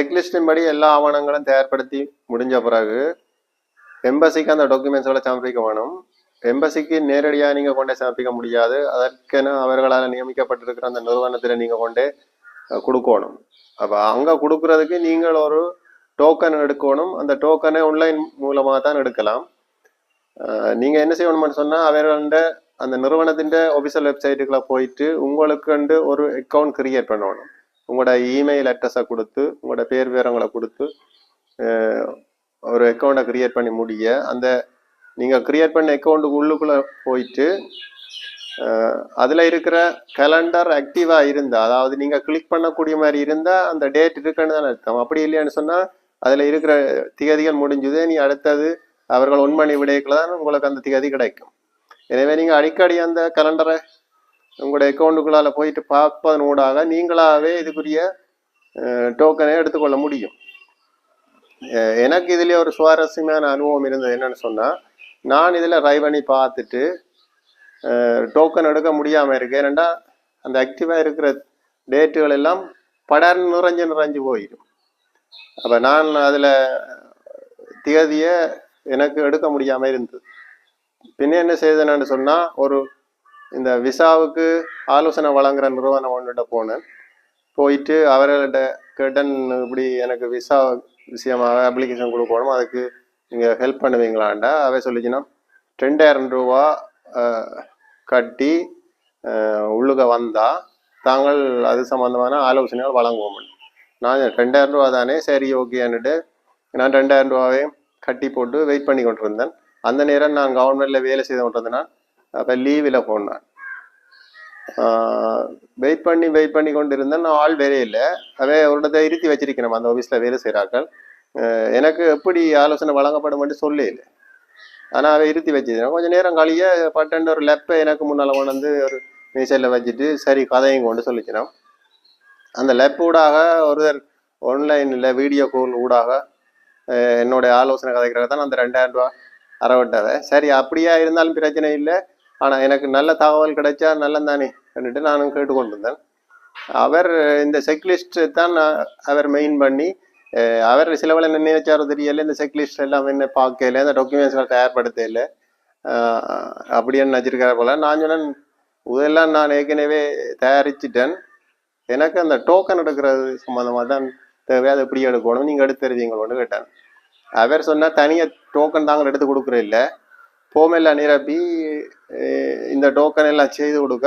செக்லிஸ்டின் படி எல்லா ஆவணங்களும் தயார்படுத்தி முடிஞ்ச பிறகு எம்பசிக்கு அந்த டாக்குமெண்ட்ஸ்களை சமர்ப்பிக்க வேணும். எம்பசிக்கு நேரடியாக நீங்கள் கொண்டே சமர்ப்பிக்க முடியாது. அதற்கென அவர்களால் நியமிக்கப்பட்டிருக்கிற அந்த நிறுவனத்தில் நீங்கள் கொண்டே கொடுக்கணும். அப்போ அங்கே கொடுக்கறதுக்கு நீங்கள் ஒரு டோக்கன் எடுக்கணும். அந்த டோக்கனை ஆன்லைன் மூலமாக தான் எடுக்கலாம். நீங்கள் என்ன செய்யணும்னு சொன்னால் அவர்கள்ட அந்த நிறுவனத்தின் ஒபிஷியல் வெப்சைட்டுக்குள்ள போயிட்டு உங்களுக்குண்டு ஒரு அக்கௌண்ட் கிரியேட் பண்ணணும். உங்களோட இமெயில் அட்ரஸை கொடுத்து உங்களோட பேர் விவரங்களை கொடுத்து ஒரு அக்கௌண்ட்டை க்ரியேட் பண்ணி முடிய அந்த நீங்கள் க்ரியேட் பண்ண அக்கௌண்ட்டுக்கு உள்ளுக்குள்ளே போயிட்டு அதில் இருக்கிற கலண்டர் ஆக்டிவாக இருந்தால் அதாவது நீங்கள் கிளிக் பண்ணக்கூடிய மாதிரி இருந்தால் அந்த டேட் இருக்குன்னு தான் அர்த்தம். அப்படி இல்லையான்னு சொன்னால் அதில் இருக்கிற திகதிகள் முடிஞ்சது நீ அடுத்தது அவர்கள் ஒன்மணி விடைக்குள்ள தான் உங்களுக்கு அந்த திகதி கிடைக்கும். எனவே நீங்கள் அடிக்கடி அந்த கலண்டரை உங்களுடைய அக்கௌண்ட்டுக்குள்ளால் போயிட்டு பார்ப்பதன் ஊடாக நீங்களாகவே இதுக்குரிய டோக்கனை எடுத்துக்கொள்ள முடியும். எனக்கு இதுலேயே ஒரு சுவாரஸ்யமான அனுபவம் இருந்தது என்னன்னு சொன்னால் நான் இதில் ட்ரை பண்ணி பார்த்துட்டு டோக்கன் எடுக்க முடியாமல் இருக்கேன் ஏனெண்டா அந்த ஆக்டிவாக இருக்கிற டேட்டுகள் எல்லாம் படர் நிறைஞ்சு நிறைஞ்சு போயிடும். அப்போ நான் அதில் தேதியை எனக்கு எடுக்க முடியாமல் இருந்தது. பின்ன என்ன செய்தேன்னு சொன்னால் ஒரு இந்த விசாவுக்கு ஆலோசனை வழங்குற நிறுவனம் ஒன்றுகிட்ட போனேன். போயிட்டு அவர்கள்ட்ட கேட்டேன் இப்படி எனக்கு விசா விஷயமாக அப்ளிகேஷன் கொடுக்கணும்? அதுக்கு நீங்கள் ஹெல்ப் பண்ணுவீங்களாண்டா அவை சொல்லிச்சுன்னா ரெண்டாயிரம் ரூபா கட்டி உள்ளுக வந்தால் தாங்கள் அது சம்மந்தமான ஆலோசனைகள் வழங்குவோம் நான் ரெண்டாயிரம் ரூபா தானே? சரி ஓகேன்னுட்டு நான் ரெண்டாயிரம் ரூபாவே கட்டி போட்டு வெயிட் பண்ணி கொண்டிருந்தேன். அந்த நேரம் நான் கவர்மெண்ட்டில் வேலை செய்து கொண்டிருந்தேன்னா அப்போ லீவில் போனேன் வெயிட் பண்ணி வெயிட் பண்ணி கொண்டு இருந்தேன் நான் ஆள் வேலையே இல்லை. அவே ஒரு இடத்த இருத்தி வச்சிருக்கணும். அந்த ஆஃபீஸில் வேலை செய்கிறாக்கள் எனக்கு எப்படி ஆலோசனை வழங்கப்படும் என்று சொல்லி இல்லை ஆனால் அவை இருத்தி வச்சிருக்கேன் கொஞ்சம் நேரம் கழிய பட்டன் ஒரு லெப்பை எனக்கு முன்னால் கொண்டு வந்து ஒரு மீசையில் வச்சுட்டு சரி கதையும் கொண்டு சொல்லிச்சினோம் அந்த லெப் ஊடாக ஒருத்தர் ஆன்லைனில் வீடியோ கால் ஊடாக என்னுடைய ஆலோசனை கதைக்கிறதான் அந்த ரெண்டாயிரம் ரூபா அறவிட்டதை. சரி அப்படியா இருந்தாலும் பிரச்சனை இல்லை. ஆனால் எனக்கு நல்ல தகவல் கிடைச்சா நல்லந்தானே அப்படின்ட்டு நானும் கேட்டுக்கொண்டிருந்தேன். அவர் இந்த செக்லிஸ்ட் தான் அவர் மெயின் பண்ணி அவர் சிலவில் என்ன நினைச்சாரோ தெரியல இந்த செக்லிஸ்ட் எல்லாம் என்ன பார்க்கல இந்த டாக்குமெண்ட்ஸ்கள் தயார்படுத்தல. அப்படின்னு நினச்சிருக்காரு போல. நான் சொன்னேன் இதெல்லாம் நான் ஏற்கனவே தயாரிச்சிட்டேன். எனக்கு அந்த டோக்கன் எடுக்கிறது சம்மந்தமாக தான் தேவை அதை எப்படி எடுக்கணும்? நீங்கள் எடுத்து தருவீங்களோன்னு கேட்டேன். அவர் சொன்னால் தனியாக டோக்கன் தாங்கள் எடுத்து கொடுக்குற இல்லை போமெல்லாம் நிரப்பி இந்த டோக்கன் எல்லாம் செய்து கொடுக்க